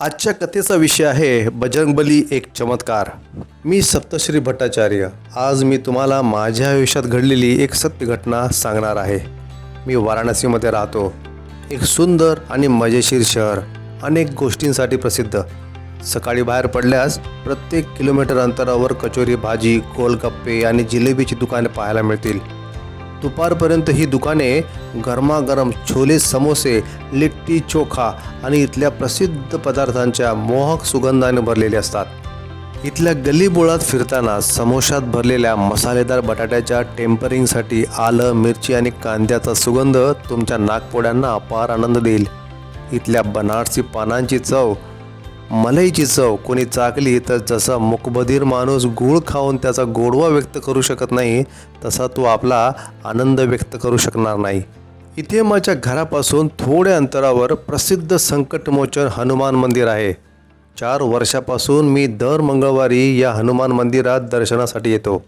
आजच्या कथेचा विषय आहे बजरंगबली एक चमत्कार. मी सप्तश्री भट्टाचार्य. आज मी तुम्हाला माझ्या आयुष्यात घडलेली एक सत्य घटना सांगणार आहे. मी वाराणसीमध्ये राहतो. एक सुंदर आणि मजेशीर शहर. अनेक गोष्टींसाठी प्रसिद्ध. सकाळी बाहेर पडल्यास प्रत्येक किलोमीटर अंतरावर कचोरी भाजी गोलगप्पे आणि जिलेबीची दुकाने पाहायला मिळतील. दुपारपर्यंत ही दुकाने गरमागरम छोले समोसे लिट्टी चोखा आणि इथल्या प्रसिद्ध पदार्थांच्या मोहक सुगंधाने भरलेली असतात. इथल्या गल्लीबोळात फिरताना समोशात भरलेल्या मसालेदार बटाट्याच्या टेम्परिंगसाठी आलं मिरची आणि कांद्याचा सुगंध तुमच्या नागपोड्यांना अपार आनंद देईल. इथल्या बनारसी पानांची चव मलईची चव कोणी चाकली तर जसा मुकबधीर माणूस गूळ खाऊन त्याचा गोडवा व्यक्त करू शकत नाही तसा तो आपला आनंद व्यक्त करू शकणार नाही. इथे माझ्या घरापासून थोड्या अंतरावर प्रसिद्ध संकटमोचन हनुमान मंदिर आहे. चार वर्षापासून मी दर मंगळवारी या हनुमान मंदिरात दर्शनासाठी येतो.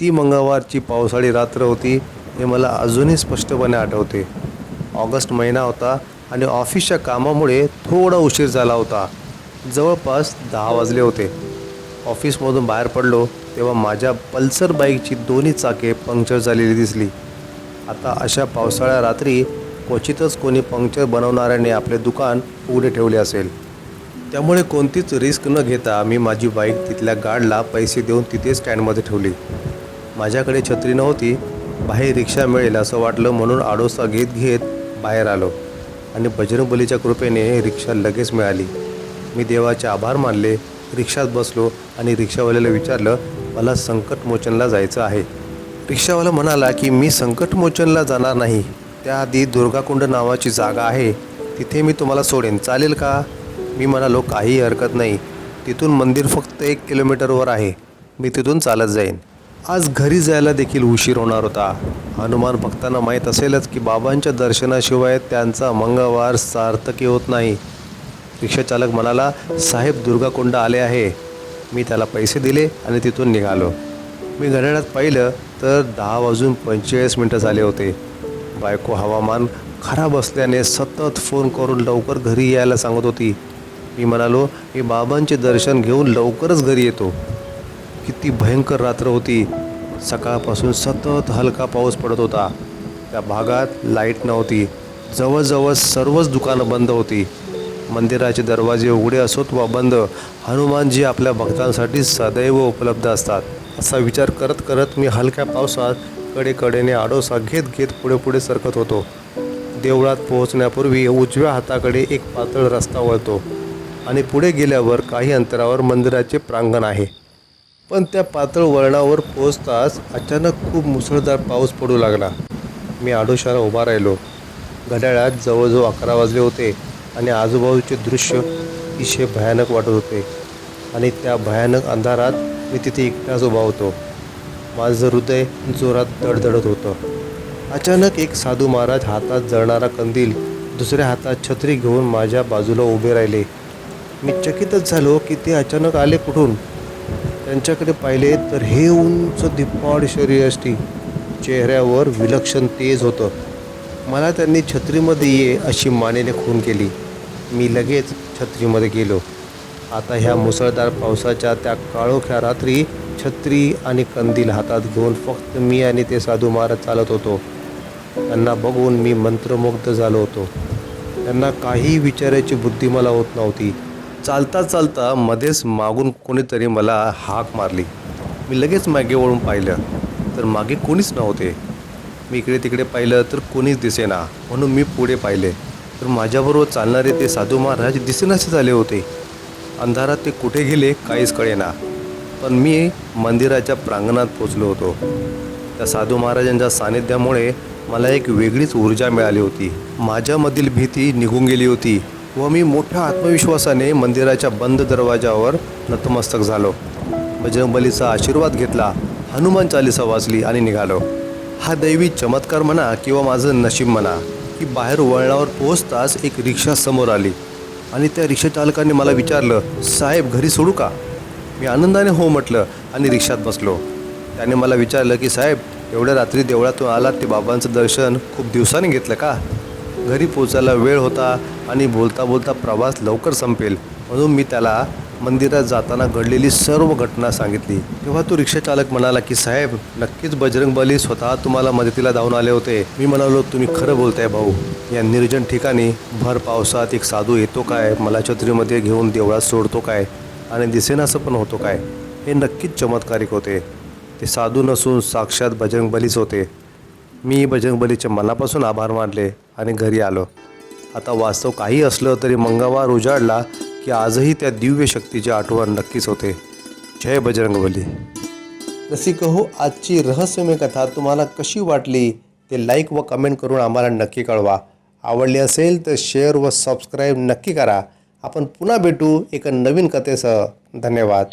ती मंगळवारची पावसाळी रात्र होती हे मला अजूनही स्पष्टपणे आठवते. ऑगस्ट महिना होता आणि ऑफिसच्या कामामुळे थोडा उशीर झाला होता. जवळपास दहा वाजले होते. ऑफिसमधून बाहेर पडलो तेव्हा माझ्या पल्सर बाईकची दोन्ही चाके पंक्चर झालेली दिसली. आता अशा पावसाळ्या रात्री क्वचितच कोणी पंक्चर बनवणाऱ्याने आपले दुकान उघडे ठेवले असेल. त्यामुळे कोणतीच रिस्क न घेता मी माझी बाईक तिथल्या गार्डला पैसे देऊन तिथे स्टँडमध्ये ठेवली. माझ्याकडे छत्री नव्हती बाहेर रिक्षा मिळेल असं वाटलं म्हणून आडोसा घेत घेत बाहेर आलो. आणि बजरंगबलीच्या कृपेने रिक्षा लगेच मिळाली. मी देवाचे आभार मानले रिक्षात बसलो आणि रिक्षावाल्याला विचारलं मला संकटमोचनला जायचं आहे. रिक्षावाला म्हणाला की मी संकटमोचनला जाणार नाही. त्याआधी दुर्गाकुंड नावाची जागा आहे. तिथे मी तुम्हाला सोडेन. चालेल का? मी म्हणालो काही हरकत नाही. तिथून मंदिर फक्त एक किलोमीटरवर आहे. मी तिथून चालत जाईन. आज घरी जायला देखील उशीर होणार होता. हनुमान भक्तांना माहीत असेलच की बाबांच्या दर्शनाशिवाय त्यांचा मंगळवार सार्थकी होत नाही. रिक्षाचालक म्हणाला साहेब दुर्गाकुंड आले आहे. मी त्याला पैसे दिले आणि तिथून निघालो. मी घड्याळात पाहिलं तर दहा वाजून पंचेचाळीस मिनटं झाले होते. बायको हवामान खराब असल्याने सतत फोन करून लवकर घरी यायला सांगत होती. मी म्हणालो मी बाबांचे दर्शन घेऊन लवकरच घरी येतो. किती भयंकर रात्र होती. सकाळपासून सतत हलका पाऊस पडत होता. त्या भागात लाइट नव्हती. जवळजवळ सर्वच दुकानं बंद होती. मंदिराचे दरवाजे उघडे असोत वा बंद हनुमानजी आपल्या भक्तांसाठी सदैव उपलब्ध असतात. असा विचार करत करत मी हलक्या पावसात कडेकडेने आडोसा घेत घेत पुढे पुढे सरकत होतो. देवळात पोहोचण्यापूर्वी उजव्या हाताकडे एक पातळ रस्ता वळतो आणि पुढे गेल्यावर काही अंतरावर मंदिराचे प्रांगण आहे. पण त्या पातळ वळणावर पोहोचताच अचानक खूप मुसळधार पाऊस पडू लागला. मी आडोशाला उभा राहिलो. घड्याळात जवळजवळ अकरा वाजले होते आणि आजूबाजूचे दृश्य अतिशय भयानक वाटत होते. आणि त्या भयानक अंधारात मी तिथे एकटाच उभा होतो. माझं हृदय जोरात दडदडत होतं. अचानक एक साधू महाराज हातात जळणारा कंदील दुसऱ्या हातात छत्री घेऊन माझ्या बाजूला उभे राहिले. मी चकितच झालो की ते अचानक आले कुठून? त्यांच्याकडे पाहिले तर हे उंच धिप्पाड शरीरयष्टी चेहऱ्यावर विलक्षण तेज होतं. मला त्यांनी छत्रीमध्ये ये अशी मानेने खून केली. मी लगेच छत्रीमध्ये गेलो. आता ह्या मुसळधार पावसाच्या त्या काळोख्या रात्री छत्री आणि कंदील हातात घेऊन फक्त मी आणि ते साधू महाराज चालत होतो. त्यांना बघून मी मंत्रमुग्ध झालो होतो. त्यांना काही विचारायची बुद्धी मला होत नव्हती. चालता चालता मध्येच मागून कोणीतरी मला हाक मारली. मी लगेच मागे वळून पाहिलं तर मागे कोणीच नव्हते. मी इकडे तिकडे पाहिलं तर कोणीच दिसेना. म्हणून मी पुढे पाहिले तर माझ्याबरोबर चालणारे ते साधू महाराज दिसेनासे झाले होते. अंधारात ते कुठे गेले काहीच कळेना. पण मी मंदिराच्या प्रांगणात पोचलो होतो. त्या साधू महाराजांच्या सानिध्यामुळे मला एक वेगळीच ऊर्जा मिळाली होती. माझ्यामधील भीती निघून गेली होती. व मी मोठ्या आत्मविश्वासाने मंदिराच्या बंद दरवाजावर नतमस्तक झालो. बजरंगबलीचा आशीर्वाद घेतला हनुमान चालिसा वाचली आणि निघालो. हा दैवी चमत्कार म्हणा किंवा माझं नशीब म्हणा की बाहेर वळणावर पोहोचताच एक रिक्षा समोर आली आणि त्या रिक्षाचालकाने मला विचारलं साहेब घरी सोडू का? मी आनंदाने हो म्हटलं आणि रिक्षात बसलो. त्याने मला विचारलं की साहेब एवढ्या रात्री देवळातून आलात ते बाबांचं दर्शन खूप दिवसांनी घेतलं का? घरी पोचायला वेळ होता आणि बोलता बोलता प्रवास लवकर संपेल. म्हणून मी त्याला मंदिरात जाताना घडलेली सर्व घटना सांगितली. तेव्हा तो रिक्षाचालक म्हणाला की साहेब नक्कीच बजरंग बली स्वतः तुम्हाला मदतीला धावून आले होते. मी म्हणालो तुम्ही खरं बोलताय भाऊ. या निर्जन ठिकाणी भर पावसात एक साधू येतो काय? मला छत्रीमध्ये घेऊन देवळात सोडतो काय? आणि दिसेनासं पण होतो काय? हे नक्कीच चमत्कारिक होते. ते साधू नसून साक्षात बजरंगबलीच होते. मी बजरंगबलीचे मनापासून आभार मानले आणि घरी आलो. आता वास्तव काही असलं तरी मंगळवार उजाडला की आजही त्या दिव्य शक्तीची आठवण नक्कीच होते. जय बजरंगबली. रसिक हो आजची रहस्यमय कथा तुम्हाला कशी वाटली ते लाईक व कमेंट करून आम्हाला नक्की कळवा. आवडली असेल तर शेअर व सबस्क्राईब नक्की करा. आपण पुन्हा भेटू एका नवीन कथेसह. धन्यवाद.